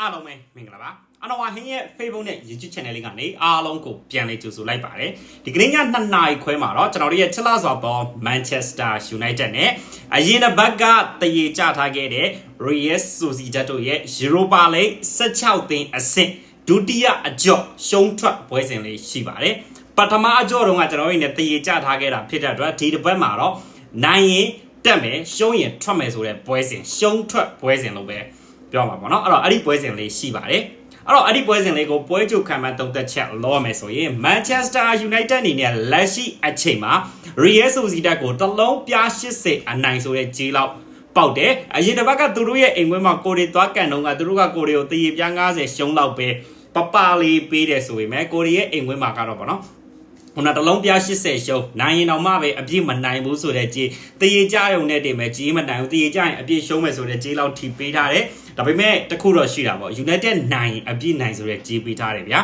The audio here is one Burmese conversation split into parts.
အားလုံးပဲမင်္ဂလာပါအနော်ဝါဟင်းရဲ့ Facebook နဲ့ YouTube Channel လေးကနေအားလုံးကိုပြန်လေးကြိုဆိုလိုက်ပါတယ်ဒီကနေ့ည2နာရီခွဲမှာတော့ကျွန်တော်တို့ရဲ့ချက်လာစွာပေါ် Manchester United နဲ့အရင်တစ်ပတ်ကတရေချထားခဲ့တဲ့ Real Sociedad တို့ရဲ့ Europa League 16သင်းအဆင့်ဒုတိယအကြော့ရှုံးထွက်ပွဲစဉ်လေးရှိပါတယ်ပထမအကြော့တုန်းကကျွန်တော်တို့နဲ့တရေချထားခဲ့တာဖြစ်တဲ့အတွက်ဒီတစ်ပတ်မှာတော့နိုင်ရင်တက်မယ်ရှုံးရင်ထွက်မယ်ဆိုတဲ့ပွဲစဉ်ရှုံးထွက်ပွဲစဉ်လို့ပဲ ပြောမှာပေါ့နော်အဲ့တော့အဲ့ဒီပွဲစဉ်လေးရှိပါတယ်အဲ့တော့အဲ့ဒီပွဲစဉ်လေးကိုပွဲချုပ်ခံမှန်းသုံးသက်ချက်လောရမယ်ဆိုရင် Manchester United အနေနဲ့လက်ရှိအချိန်မှာ Real Sociedad ကိုတစ်လုံးပြား80အနိုင်ဆိုတဲ့ခြေလောက်ပေါက်တယ်အရင်တစ်ပတ်ကသူတို့ရဲ့အိမ်ခွဲမှာကိုရီသွားကန်တော့ကသူတို့ကကိုရီကိုတည်ရပြား90ရှုံးလောက်ပဲပပလေးပေးတယ်ဆိုပေမဲ့ကိုရီရဲ့အိမ်ခွဲမှာကတော့ဗောနော် ခုနတလုံးပြား80ရှုံးနိုင်ရင်တော့မှပဲအပြည့်မနိုင်ဘူးဆိုတဲ့ကြေးတရေကြရုံနဲ့တင်မဲ့ကြေးမနိုင်ဘူးတရေကြရင်အပြည့်ရှုံးမယ်ဆိုတဲ့ကြေးလောက်ထိပေးထားတယ်ဒါပေမဲ့တခုတော့ရှိတာပေါ့ United နိုင်အပြည့်နိုင်ဆိုတဲ့ကြေးပေးထားတယ်ဗျာ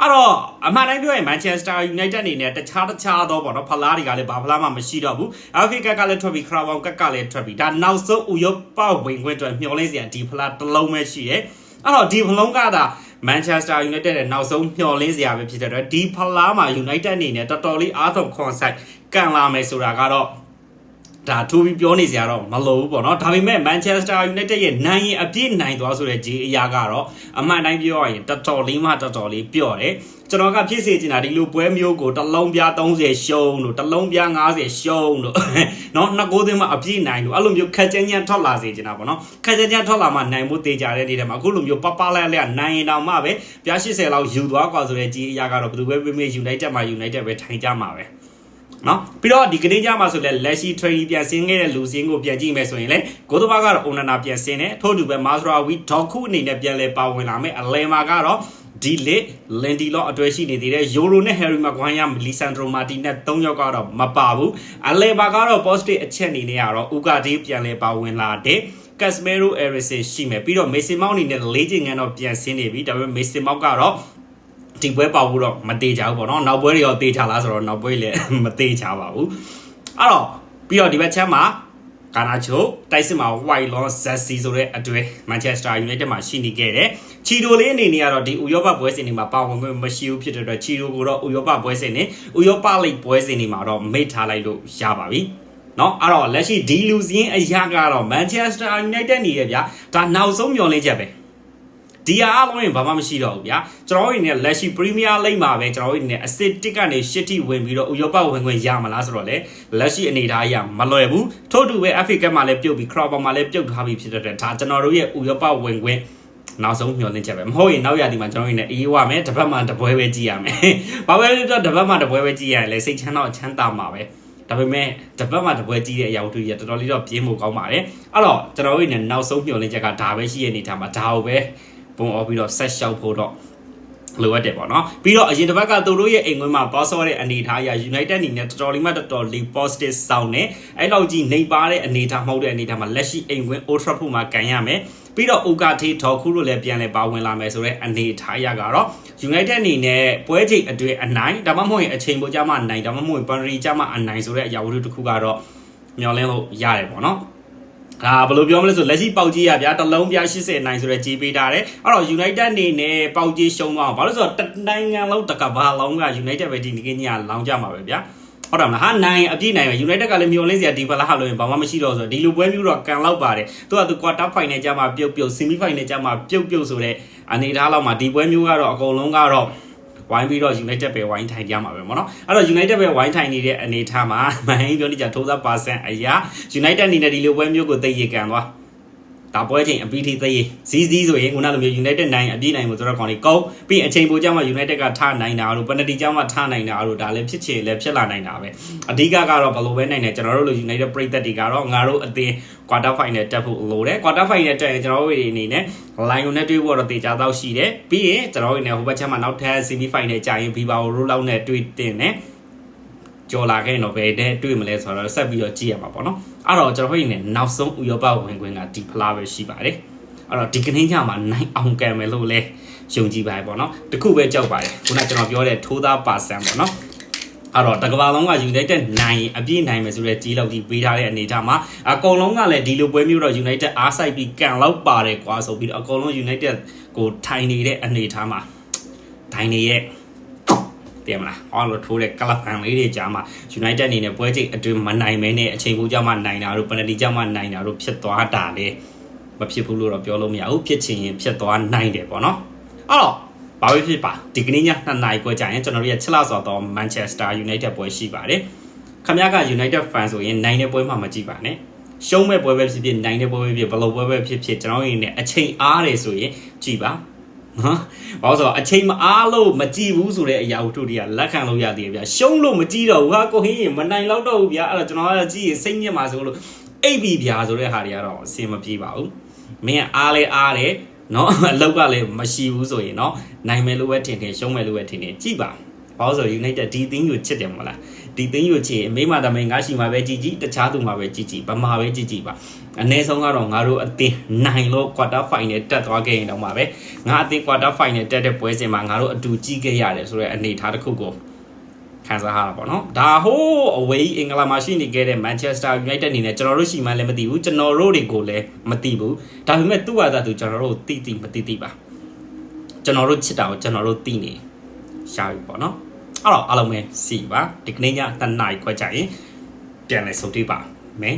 အဲ့တော့အမှန်တိုင်းပြောရင် Manchester United အနေနဲ့တခြားတခြားသောပေါ့နော်ဖလားတွေကလည်းဘာဖလားမှမရှိတော့ဘူး Africa ကလည်းထွက်ပြီး Carabao ကကလည်းထွက်ပြီးဒါနောက်ဆုံးဥရောပဝင်ခွင့်အတွက်မျှော်လင့်စရာဒီဖလားတစ်လုံးပဲရှိတယ်အဲ့တော့ဒီဖလုံးကသာ Manchester United ရဲ့နောက်ဆုံးမျှော်လင့်စရာပဲဖြစ်တဲ့အတွက်ဒီဖလားမှာ United အနေနဲ့တော်တော်လေးအားထုတ် concept ကန်လာမယ်ဆိုတာကတော့ဒါထူပြီးပြောနေစရာတော့မလိုဘူးပေါ့နော်ဒါပေမဲ့ Manchester United ရဲ့နိုင်ရင်အပြည့်နိုင်သွားဆိုတဲ့ဂျေအရာကတော့အမှန်တိုင်းပြောရရင်တော်တော်လေးမှတော်တော်လေးပြော့တယ် ကျွန်တော်ကဖြစ်စေချင်တာဒီလိုပွဲမျိုးကိုတစ်လုံးပြား30ရှုံးလို့တစ်လုံးပြား90ရှုံးလို့เนาะနှစ်ကိုးသိန်းမှအပြည့်နိုင်လို့အဲ့လိုမျိုးခက်ကြမ်းကြမ်းထွက်လာစေချင်တာပေါ့နော်ခက်ကြမ်းကြမ်းထွက်လာမှနိုင်ဖို့တေးကြတဲ့နေထဲမှာအခုလိုမျိုးပပလဲလဲနိုင်ရင်တောင်မှပဲပြား80လောက်ယူသွားกว่าဆိုတဲ့ဂျေအရာကတော့ဘယ်သူပဲပြမေ United မှာ United ပဲထိုင်ကြမှာပဲနော်ပြီးတော့ဒီကနေ့ကြမှာဆိုလဲလက်ရှိ training ပြန်ဆင်းခဲ့တဲ့လူစင်းကိုပြန်ကြည့်မယ်ဆိုရင်လေဂိုးတဘာကတော့ Onana ပြန်ဆင်းတယ်ထို့တူပဲ Mazraoui ဒေါခုအနေနဲ့ပြန်လဲပါဝင်လာမယ်အလဲမှာကတော့ ဒီလေလန်ဒီလော့အတွဲရှိနေသေးတယ်ယိုရိုနဲ့ဟယ်ရီမကွိုင်းယာလီဆန်ဒရိုမာတီနဲ့၃ယောက်ကတော့မပါဘူးအလဲမှာကတော့ positive အချက်အနေနဲ့ကတော့ဥကာဒီပြန်လဲပါဝင်လာတဲ့ Casemiro Eriksen ရှိမယ်ပြီးတော့ Mason Mount အနေနဲ့၄ချိန်ငန်းတော့ပြန်ဆင်းနေပြီဒါပေမဲ့ Mason Mount ကတော့ဒီပွဲပေါဖို့တော့မသေးချဘူးပေါ့နော်နောက်ပွဲတွေရောသေးချလားဆိုတော့နောက်ပွဲလည်းမသေးချပါဘူးအဲ့တော့ပြီးတော့ဒီဘက်ချမ်းမှာ ကာနာချိုတိုက်စစ်မှာ White Lawn Zessi ဆိုတဲ့အတွေ့ Manchester United မှာရှိနေခဲ့တယ်ချီတိုလေးအနေနဲ့ကတော့ဒီဥရောပပွဲစဉ်တွေမှာပါဝင်ခွင့်မရှိဘူးဖြစ်တဲ့အတွက်ချီတိုကိုတော့ဥရောပပွဲစဉ်တွေဥရောပလိပွဲစဉ်တွေမှာတော့မိတ်ထားလိုက်လို့ရပါပြီเนาะအဲ့တော့လက်ရှိဒီလူစင်းအရာကတော့ Manchester United နေရဗျာဒါနောက်ဆုံးမျှော်လင့်ချက်ပဲ ဒီအားလုံးရင်ဘာမှမရှိတော့ဘူးဗျာကျွန်တော်တို့နေလက်ရှိ Premier League မှာပဲကျွန်တော်တို့နေအစစ်တစ်ကနေရှစ်ထိဝင်ပြီးတော့ဥရောပဝင်ခွင့်ရမလားဆိုတော့လေလက်ရှိအနေအထားအရမလွယ်ဘူးထို့တူပဲ FA Cup မှာလည်းပြုတ်ပြီး Crowbar မှာလည်းပြုတ်ထားပြီးဖြစ်တဲ့အတွက်ဒါကျွန်တော်တို့ရဲ့ဥရောပဝင်ခွင့်နောက်ဆုံးမျှော်လင့်ချက်ပဲမဟုတ်ရင်နောက်ရသည်မှာကျွန်တော်တို့နေအေးဝမယ်တစ်ပတ်မှတစ်ပွဲပဲကြည့်ရမယ်ဘာပဲလို့တော့တစ်ပတ်မှတစ်ပွဲပဲကြည့်ရရင်လေစိတ်ချမ်းတော့ချမ်းသာမှာပဲဒါပေမဲ့တပတ်မှတပွဲကြီးတဲ့အရာဝတ္ထုကြီးတော်တော်လေးတော့ပြင်းဖို့ကောင်းပါတယ်အဲ့တော့ကျွန်တော်တို့နေနောက်ဆုံးမျှော်လင့်ချက်ကဒါပဲရှိရနေထားမှာဒါကိုပဲ ပုံအော်ပြီးတော့ဆက်လျှောက်ဖို့တော့လိုအပ်တယ်ပေါ့နော်ပြီးတော့အရင်တစ်ပတ်ကသူတို့ရဲ့အိမ်ခွင်းမှာပေါဆော့တဲ့အနေအထားအရ United အနေနဲ့တော်တော်လေးမှတော်တော်လေး positive စောင်းနေအဲ့လောက်ကြီးနေပါတဲ့အနေအထားမဟုတ်တဲ့အနေအထားမှာလက်ရှိအိမ်ခွင်း Old Trafford မှာကန်ရမယ်ပြီးတော့ Ugarte ထော်ခုတို့လည်းပြန်လဲပါဝင်လာမယ်ဆိုတော့အနေအထားအရကတော့ United အနေနဲ့ပွဲချိန်အတွေ့အနိုင်ဒါမှမဟုတ်ရင်အချိန်ပိုကြမှာအနိုင်ဒါမှမဟုတ်ရင် penalty ကြမှာအနိုင်ဆိုတဲ့အရာဝတ္ထုတစ်ခုကတော့မျှော်လင့်လို့ရတယ်ပေါ့နော် ဒါဘယ်လိုပြောမလဲဆိုလက်ရှိပေါက်ကြီးရဗျာတလုံးပြ80နိုင်ဆိုတော့ကြီးပေးထားတယ်အဲ့တော့ United အနေနဲ့ပေါက်ကြီးရှုံးသွားအောင်ဘာလို့ဆိုတော့တနိုင်ငံလုံးတကဘာလုံးက United ပဲဒီနေ့ညလောင်းကြမှာပဲဗျာဟုတ်တယ်မလားဟာနိုင်အပြည့်နိုင်ပဲ United ကလည်းမျောလင်းစရာဒီဖလားလို့ရင်ဘာမှမရှိတော့ဆိုတော့ဒီလိုပွဲမျိုးတော့ကန်လောက်ပါတယ်သူကသူ quarter final ကြမှာပြုတ်ပြုတ် semi final ကြမှာပြုတ်ပြုတ်ဆိုတဲ့အနေအထားလောက်မှာဒီပွဲမျိုးကတော့အကုန်လုံးကတော့ ဝိုင်းပြီးတော့ United ပဲဝိုင်းထိုင်ကြမှာပဲပေါ့နော်အဲ့တော့ United ပဲဝိုင်းထိုင်နေတဲ့အနေအထားမှာမန်ဟင်းပြောနေကြထိုးသားပါဆန်အရာ United အနေနဲ့ဒီလိုပွဲမျိုးကိုသိရကန်သွား ဒါပွဲချိန်အပီးထိသိရဇီးဇီးဆိုရင်ခုနလိုမျိုး United နိုင်အပြည့်နိုင်မှုဆိုတော့ခေါင်းလေးကောက်ပြီးအချိန်ပိုကြမှာ United ကထားနိုင်တာတို့ penalty ကြမှာထားနိုင်တာတို့ဒါလည်းဖြစ်ချင်လည်းဖြစ်လာနိုင်တာပဲအဓိကကတော့ဘယ်လိုပဲနိုင်တယ်ကျွန်တော်တို့လို United ပြည်သက်တွေကတော့ငါတို့အသင်း quarter final တက်ဖို့လိုတယ် quarter final တက်ရင်ကျွန်တော်တို့အနေနဲ့ Lion နဲ့တွေ့ဖို့တော့တေချာတော့ရှိတယ်ပြီးရင်ကျွန်တော်တို့အနေနဲ့ဟိုဘက်ချက်မှာနောက်ထပ် semi final ကြာရင် Viva roll out နဲ့တွေ့တင်တယ် ကြော်လာခဲ့ရင်တော့ဘယ်တဲ့တွေ့မလဲဆိုတော့ဆက်ပြီးတော့ကြည့်ရမှာပေါ့နော်အဲ့တော့ကျွန်တော်တို့နေနောက်ဆုံးဥရောပဝင်ခွင့်ကဒီဖလားပဲရှိပါတယ်အဲ့တော့ဒီကနေ့ညမှာနိုင်အောင်ကံမယ်လို့လဲယုံကြည်ပါတယ်ပေါ့နော်တခုပဲကြောက်ပါတယ်ခုနကျွန်တော်ပြောတဲ့ထိုးသားပါဆန်ပေါ့နော်အဲ့တော့တကဘာလုံးက United နိုင်ရင်အပြည့်နိုင်မယ်ဆိုတဲ့ကြီးလောက်ကြီးပေးထားတဲ့အနေအထားမှာအကုန်လုံးကလည်းဒီလိုပွဲမျိုးတော့ United အားစိုက်ပြီးကန်လောက်ပါတယ်ကွာဆိုပြီးတော့အကုန်လုံး United ကိုထိုင်နေတဲ့အနေအထားမှာထိုင်နေရဲ့ တယ်မလားဟောလို့ထိုးတဲ့ကလပ်ဖန်လေးတွေကြားမှာ United အနေနဲ့ပွဲချိန်အတွင်းမနိုင်မဲနဲ့အချိန်ပိုကြောင့်မှနိုင်တာတို့ပနတီကြောင့်မှနိုင်တာတို့ဖြစ်သွားတာလေမဖြစ်ဘူးလို့တော့ပြောလို့မရဘူးဖြစ်ချင်ရင်ဖြစ်သွားနိုင်တယ်ပေါ့နော်အဲ့တော့ဘာပဲဖြစ်ပါဒီကနေ့ည2နာရီခွဲကြာရင်ကျွန်တော်တို့ရဲ့ချစ်လာစွာသော Manchester United ပွဲရှိပါတယ်။ခမရက United fan ဆိုရင်နိုင်တဲ့ပွဲမှမကြည့်ပါနဲ့။ရှုံးမဲ့ပွဲပဲဖြစ်ဖြစ်နိုင်တဲ့ပွဲပဲဖြစ်ဘယ်လိုပွဲပဲဖြစ်ဖြစ်ကျွန်တော်တို့အနေနဲ့အချိန်အားတယ်ဆိုရင်ကြည့်ပါ။ နော်။ဘာလို့ဆိုတော့အချိန်မအားလို့မကြည့်ဘူးဆိုတဲ့အရာဝတ္ထုတွေကလက်ခံလို့ရသေးတယ်ဗျာ။ရှုံးလို့မကြည့်တော့ဘူးဟာကိုဟင်းရင်မနိုင်တော့တော့ဘူးဗျာ။အဲ့တော့ကျွန်တော်ကကြည့်ရင်စိတ်ညစ်မှာဆိုလို့အိပ်ပြီဗျာဆိုတဲ့ဟာတွေကတော့အဆင်မပြေပါဘူး။မင်းကအားလဲအားတယ်နော်အလောက်ကလည်းမရှိဘူးဆိုရင်နော်နိုင်မယ်လို့ပဲထင်တယ်ရှုံးမယ်လို့ပဲထင်တယ်ကြည့်ပါဘာလို့ဆို United ဒီသင်းကိုချစ်တယ်မလား ဒီသင်းကိုချစ်ရင်အမေမတမင်ငါရှိမှာပဲကြည်ကြည်တခြားသူမှာပဲကြည်ကြည်ဗမာပဲကြည်ကြည်ပါအနည်းဆုံးကတော့ငါတို့အသင်းနိုင်လို့ quarter final တက်သွားခဲ့ရင်တော့မှာပဲငါအသင်း quarter final တက်တဲ့ပွဲစဉ်မှာငါတို့အတူကြည့်ခဲ့ရတယ်ဆိုတဲ့အနေအထားတစ်ခုကိုခံစားရတာပေါ့နော်ဒါဟိုးအဝေးအင်္ဂလာမှာရှိနေခဲ့တဲ့ Manchester United အနေနဲ့ကျွန်တော်တို့ရှိမှလည်းမသိဘူးကျွန်တော်တို့တွေကိုလည်းမသိဘူးဒါပေမဲ့သူ့ဟာသာသူကျွန်တော်တို့သိသိမသိသိပါကျွန်တော်တို့ချစ်တာကိုကျွန်တော်တို့သိနေရှာပြီပေါ့နော် အဲ့တော့အားလုံးပဲစီပါဒီကနေ့ည2နာရီခွဲကြရင်ပြန်လဲဆုံတွေ့ပါမယ်